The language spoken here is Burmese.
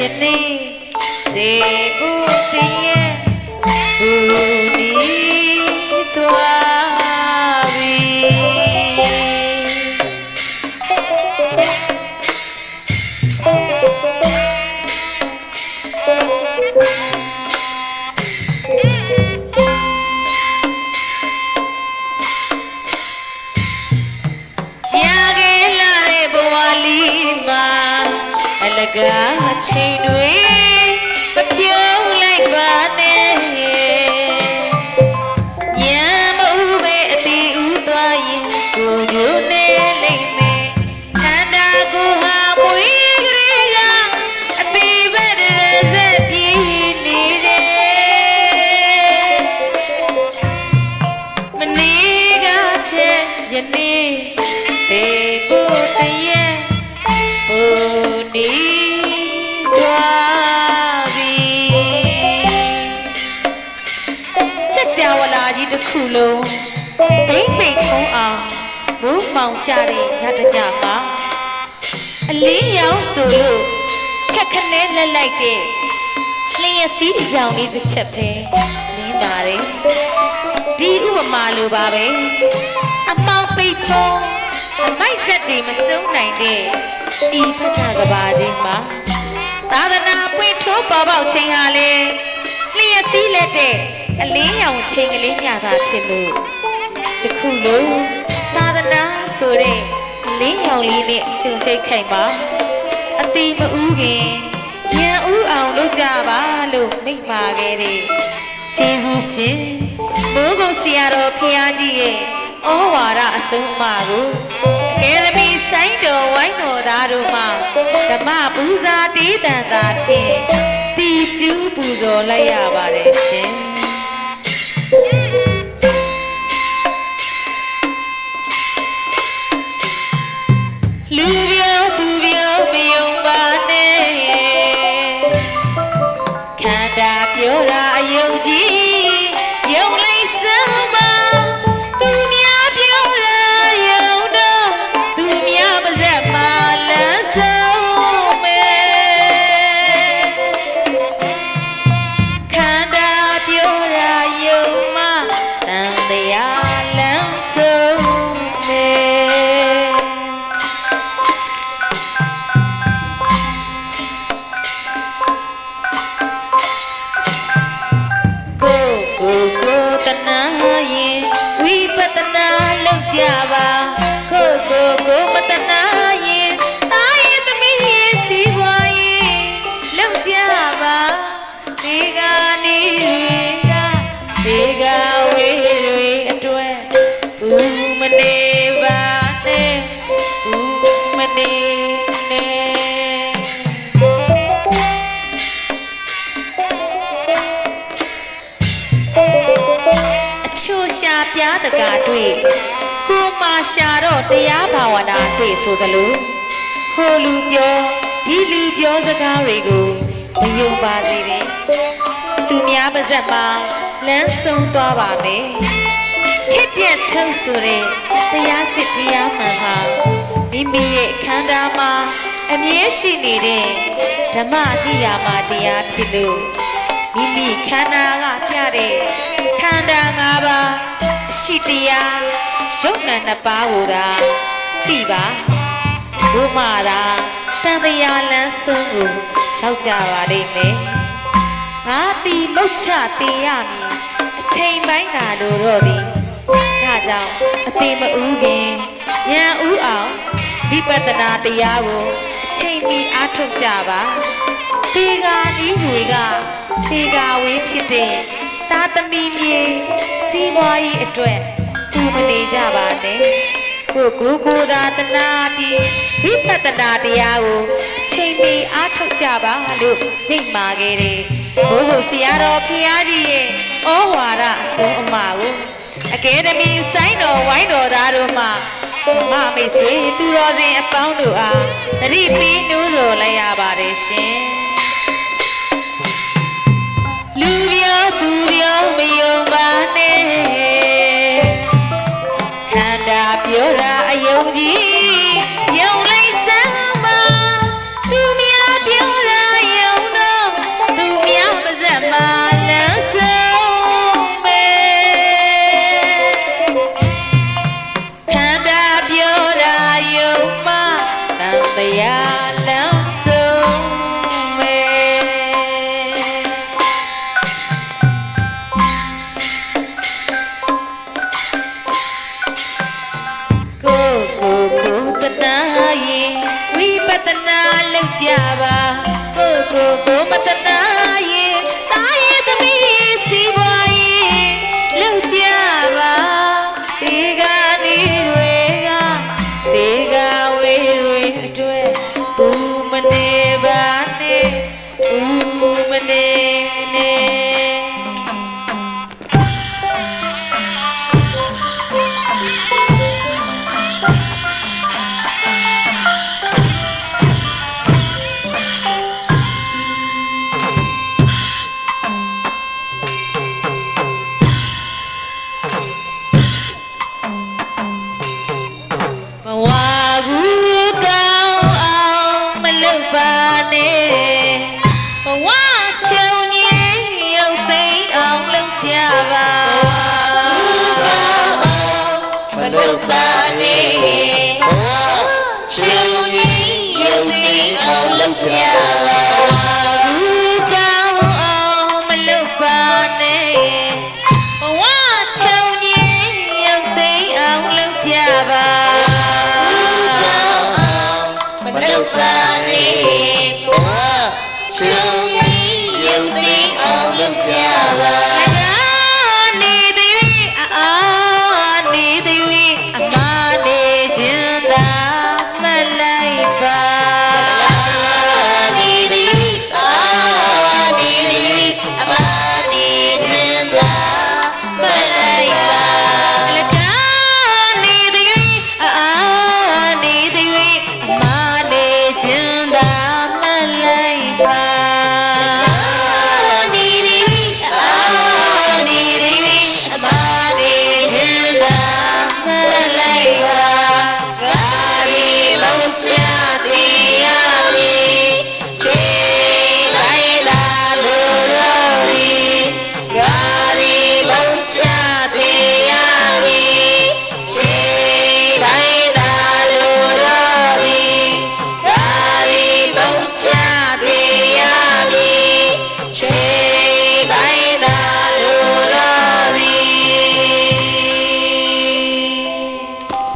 ယနေ့ဒေဦးတည်းဘူ အလကားချိန်တွေမပြုံးလိုက်ပါနဲ့ညမဦးပဲအတီးဦးသွားရင်ကိုညိုနေလိမ့်မယ်ခန္ဓာကိုယ်ဟာမွေးကလေးကအတီးပဲတည်းစက်ပြေးနေတယ်မနေ့ကတည်းယနေ့တေကိုတည်းဟို ကြီးတစ်ခုလုံးဘိမ့်ပိတ်ထုံးအောင်မိုးမောင်ကြတဲ့ညတညမှာအလေးရောင်ဆိုလို့ချက်ခနဲလက်လိုက်တဲ့လျှက်စီးရောင်လေးတစ်ချက်ပဲလင်းပါတယ်ဒီဥပမာလိုပါပဲအမောင်ပိတ်ဖုံးအမိုက်ဆက်တွေမစုံနိုင်တဲ့ဤဖတ်တာကဘာချင်းမှာသာသနာပွင့်ထိုးပေါ်ပေါက်ခြင်းဟာလေလျှက်စီးလက်တဲ့ အလင်းရောင်ချင်းကလေးညသာဖြစ်လို့ယခုလိုသာသနာဆိုတဲ့လင်းရောင်လေးနဲ့ကြုံချိတ်ခိုင်ပါအတိမဦးခင်ညံဥအောင်လုပ်ကြပါလို့မိန့်ပါခဲ့တဲ့ကျေးဇူးရှင်ဘိုးဘုံဆရာတော်ဖျားကြီးရဲ့ဩဝါဒအဆုံးအမကိုအကယ်ဒမီဆိုင်တော်ဝိုင်းတော်သားတို့မှဓမ္မပူဇာတေးတန်တာဖြင့်တီကျူးပူဇော်လိုက်ရပါတယ်ရှင် yeah. ရှာပြားတကာတွေ့ကိုမာရှာတော့တရားဘာဝနာတွေ့ဆိုသလိုဟိုလူပြောဒီလူပြောစကားတွေကိုမယုံပါစေနဲ့သူများပါဇက်မှာလမ်းဆုံးသွားပါမယ်ခက်ပြက်ချုပ်ဆိုတဲ့တရားစစ်တရားမှန်ဟာမိမိရဲ့ခန္ဓာမှာအမြဲရှိနေတဲ့ဓမ္မတိယာမတရားဖြစ်လို့မိမိခန္ဓာကပြတဲ့ခန္ဓာ၅ပါး အရှိတရားရုပ်နာနှစ်ပါးကိုသာသိပါဘုမာသာတန်တရားလန်းဆုံးကိုရောက်ကြပါလိမ့်မယ်ငါတီမုတ်ချတင်ရမည်အချိန်ပိုင်းသာလိုတော့သည်ဒါကြောင့်အသေးမဦးခင်ဉာဏ်ဦးအောင်ဝိပဿနာတရားကိုအချိန်မီအားထုတ်ကြပါတေဂာနီးတွေကတေဂာဝေးဖြစ်တဲ့သာသမီမြေ စီးပွားရေးအတွက်သူမနေကြပါနဲ့ကိုကိုကိုသာတနာပြီးဝိပဿနာတရားကိုအချိန်မီအားထုတ်ကြပါလို့နှိပ်မာခဲ့တယ်ဘိုးဘုဆရာတော်ဖျားကြီးရဲ့ဩဝါဒအဆုံးအမကိုအကယ်ဒမီဆိုင်တော်ဝိုင်းတော်သားတို့မှမမိတ်ဆွေသူတော်စင်အပေါင်းတို့အားသတိပေးနှိုးဆော်လိုက်ရပါတယ်ရှင် လူပြောသူပြောမယုံပါနဲ့ ကြပါကိုကိုကိုမတနာ အော